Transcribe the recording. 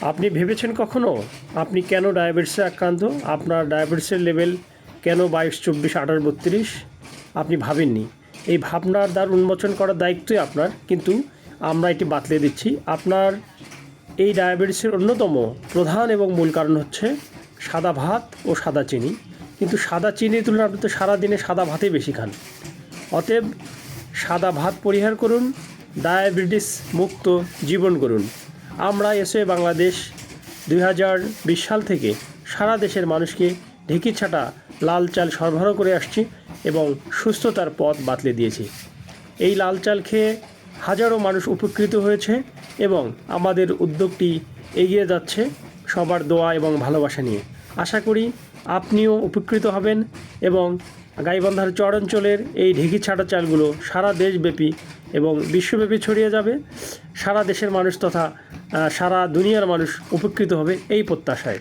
আপনি ভেবেছেন কখনো? আপনি কেন ডায়াবেটিসে আক্রান্ত? আপনার ডায়াবেটিসের লেভেল কেন বাইশ, চব্বিশ, আঠারো, বত্রিশ? আপনি ভাবেননি। এই ভাবনার দ্বার উন্মোচন করার দায়িত্বই আপনার। কিন্তু আমরা এটি বাতলে দিচ্ছি। আপনার এই ডায়াবেটিসের অন্যতম প্রধান এবং মূল কারণ হচ্ছে সাদা ভাত ও সাদা চিনি। কিন্তু সাদা চিনির তুলনায় আপনি তো সারাদিনে সাদা ভাতই বেশি খান। অতএব সাদা ভাত পরিহার করুন, ডায়াবেটিস মুক্ত জীবন করুন। আমরা এসে বাংলাদেশ দুই হাজার বিশ সাল থেকে সারা দেশের মানুষকে ঢেকি ছাটা, লাল চাল সরবরাহ করে আসছি এবং সুস্থতার পথ বাতলে দিয়েছি। এই লাল চাল খেয়ে হাজারো মানুষ উপকৃত হয়েছে এবং আমাদের উদ্যোগটি এগিয়ে যাচ্ছে সবার দোয়া এবং ভালোবাসা নিয়ে। আশা করি আপনিও উপকৃত হবেন এবং গাইবান্ধার চর অঞ্চলের এই ঢেকি ছাটা চালগুলো সারা দেশব্যাপী এবং বিশ্বব্যাপী ছড়িয়ে যাবে। সারা দেশের মানুষ তথা সারা দুনিয়ার মানুষ উপকৃত হবে এই প্রত্যাশায়।